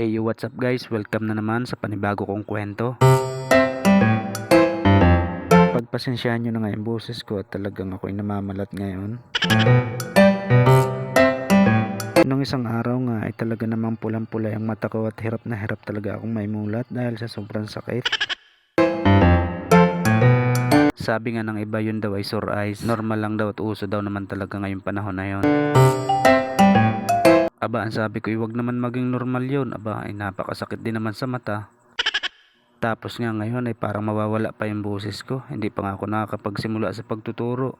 Hey what's up guys? Welcome na naman sa panibago kong kwento. Pagpasensyahan nyo na nga yung boses ko at talagang ako'y namamalat ngayon. Nung isang araw nga ay talaga namang pulang-pula yung mata ko at hirap na hirap talaga akong maimulat dahil sa sobrang sakit. Sabi nga ng iba yun daw ay sore eyes. Normal lang daw at uso daw naman talaga ngayong panahon na yon. Aba, ang sabi ko, wag naman maging normal yun. Aba, ay napakasakit din naman sa mata. Tapos nga ngayon ay parang mawawala pa yung boses ko. Hindi pa nga ako nakakapagsimula sa pagtuturo.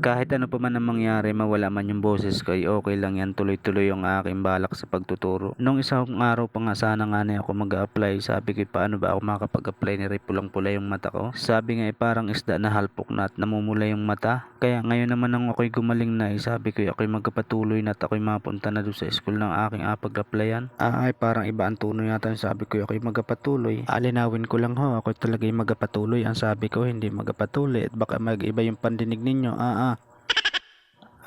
Kahit ano pa man ang mangyari, mawala man yung boses ko, ay okay lang yan. Tuloy-tuloy yung aking balak sa pagtuturo. Nung isang araw pa nga sana nga na ako mag-apply, sabi ko paano ba ako makakapag-apply ni Ray pulang-pula yung mata ko. Sabi nga ay parang isda na halpok na at namumula yung mata. Kaya ngayon naman nang ako'y gumaling na, ay sabi ko ako'y magpatuloy na at ako'y mapunta na doon sa school ng aking apag-applyan. Ah, ay parang iba ang tono yata sabi ko ako'y magpatuloy. Alinawin ko lang ho, ako talaga'y magpatuloy. Ang sabi ko hindi magpatuloy at baka mag-iba yung pandinig ninyo. Ah, ah.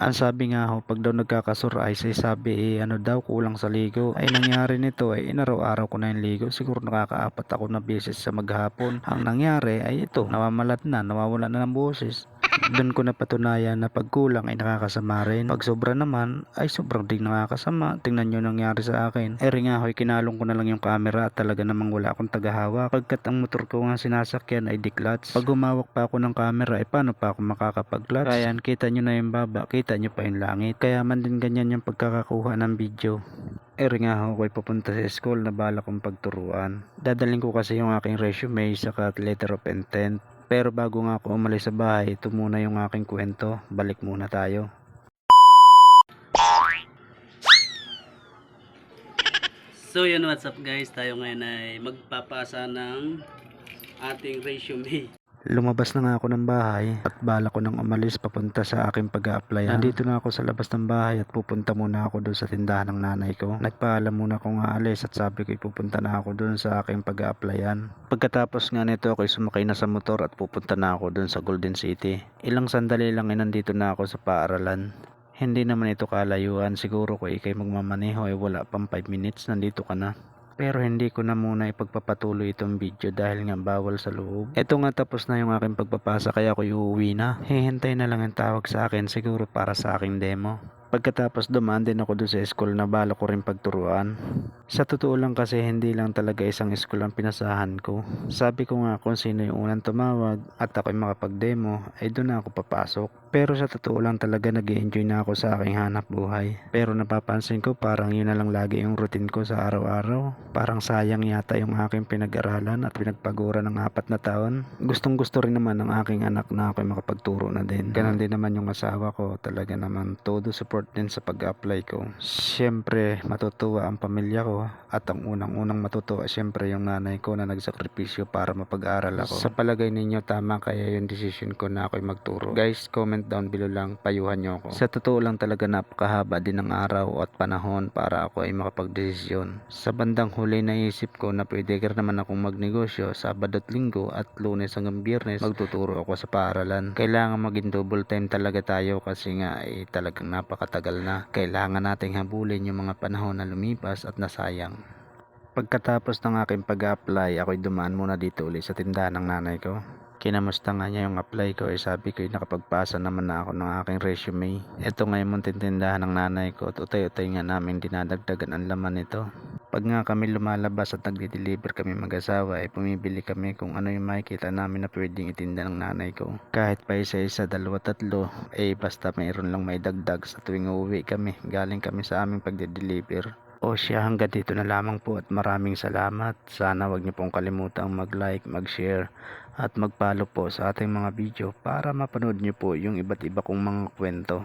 Ang sabi nga ho, pag daw nagkakasuray, ay sabi eh, ano daw, kulang sa ligo. Ay nangyari nito ay inaraw-araw ko na yung ligo. Siguro nakakaapat ako na beses sa maghapon. Ang nangyari ay ito, nawamalat na, nawawala na ng boses. Doon ko napatunayan na pag kulang ay nakakasama rin. Pag sobra naman ay sobrang ding nakakasama. Tingnan nyo nangyari sa akin. Eh rin nga ho'y kinalong ko na lang yung camera at talaga namang wala akong tagahawak. Pagkat ang motor ko nga sinasakyan ay di-clutch. Pag humawak pa ako ng camera ay paano pa ako makakapag-clutch? Kaya kita nyo na yung baba, kita nyo pa yung langit. Kaya man din ganyan yung pagkakakuha ng video. Eh rin nga ako ay sa school na bala kong pagturuan. Dadaling ko kasi yung aking resume sa letter of intent. Pero bago nga ako umalis sa bahay, ito muna yung aking kwento. Balik muna tayo. So yun what's up guys, tayo ngayon ay magpapasa ng ating resume. Lumabas na nga ako ng bahay at bala ko nang umalis papunta sa aking pag-a-apply. Nandito na ako sa labas ng bahay at pupunta muna ako doon sa tindahan ng nanay ko. Nagpaalam muna akong aalis at sabi ko ipupunta na ako doon sa aking pag-a-applyan. Pagkatapos nga nito ako sumakay na sa motor at pupunta na ako doon sa Golden City. Ilang sandali lang ay nandito na ako sa paaralan. Hindi naman ito kalayuan. Siguro ko ikay magmamaneho ay wala pang 5 minutes nandito ka na. Pero hindi ko na muna ipagpapatuloy itong video dahil nga bawal sa loob. Ito nga tapos na yung aking pagpapasa kaya ako uuwi na. Hihintay na lang ang tawag sa akin siguro para sa aking demo. Pagkatapos dumaan din ako doon sa school na bala ko rin pagturuan. Sa totoo lang kasi hindi lang talaga isang school ang pinasahan ko. Sabi ko nga kung sino yung unang tumawag at ako'y makapag-demo ay doon na ako papasok. Pero sa totoo lang talaga nag enjoy na ako sa aking hanap buhay. Pero napapansin ko parang yun na lang lagi yung routine ko sa araw-araw. Parang sayang yata yung aking pinag-aralan at pinagpagura ng apat na taon. Gustong gusto rin naman ng aking anak na ako'y makapagturo na din. Ganon din naman yung asawa ko. Talaga naman todo support din sa pag-apply ko. Siyempre matutuwa ang pamilya ko at ang unang-unang matutuwa siyempre yung nanay ko na nagsakripisyo para mapag-aral ako. Sa palagay ninyo tama kaya yung decision ko na ako'y magturo. Guys, comment down below lang, payuhan nyo ako. Sa totoo lang talaga napakahaba din ng araw at panahon para ako ay makapagdesisyon. Sa bandang huli naisip ko na pwede ka naman akong magnegosyo Sabado at Linggo at Lunes hanggang Biyernes magtuturo ako sa paaralan. Kailangan maging double time talaga tayo kasi nga ay talagang napakatagal na. Kailangan nating habulin yung mga panahon na lumipas at nasayang. Pagkatapos ng aking pag-apply, ako'y dumaan muna dito ulit sa tindahan ng nanay ko. Kinamusta nga niya yung apply ko ay sabi ko nakapagpasa naman na ako ng aking resume. Ito nga yung munting tindahan ng nanay ko at utay-utay nga namin dinadagdagan ang laman nito. Pag nga kami lumalabas at nagde-deliver kami mag-asawa ay pumibili kami kung ano yung makikita namin na pwedeng itinda ng nanay ko. Kahit pa isa-isa, dalawa, tatlo, eh basta mayroon lang may dagdag sa tuwing uuwi kami. Galing kami sa aming pagde-deliver. O siya hanggang dito na lamang po at maraming salamat. Sana wag niyo pong kalimutang mag-like, mag-share at mag-follow po sa ating mga video para mapanood niyo po yung iba't iba kong mga kwento.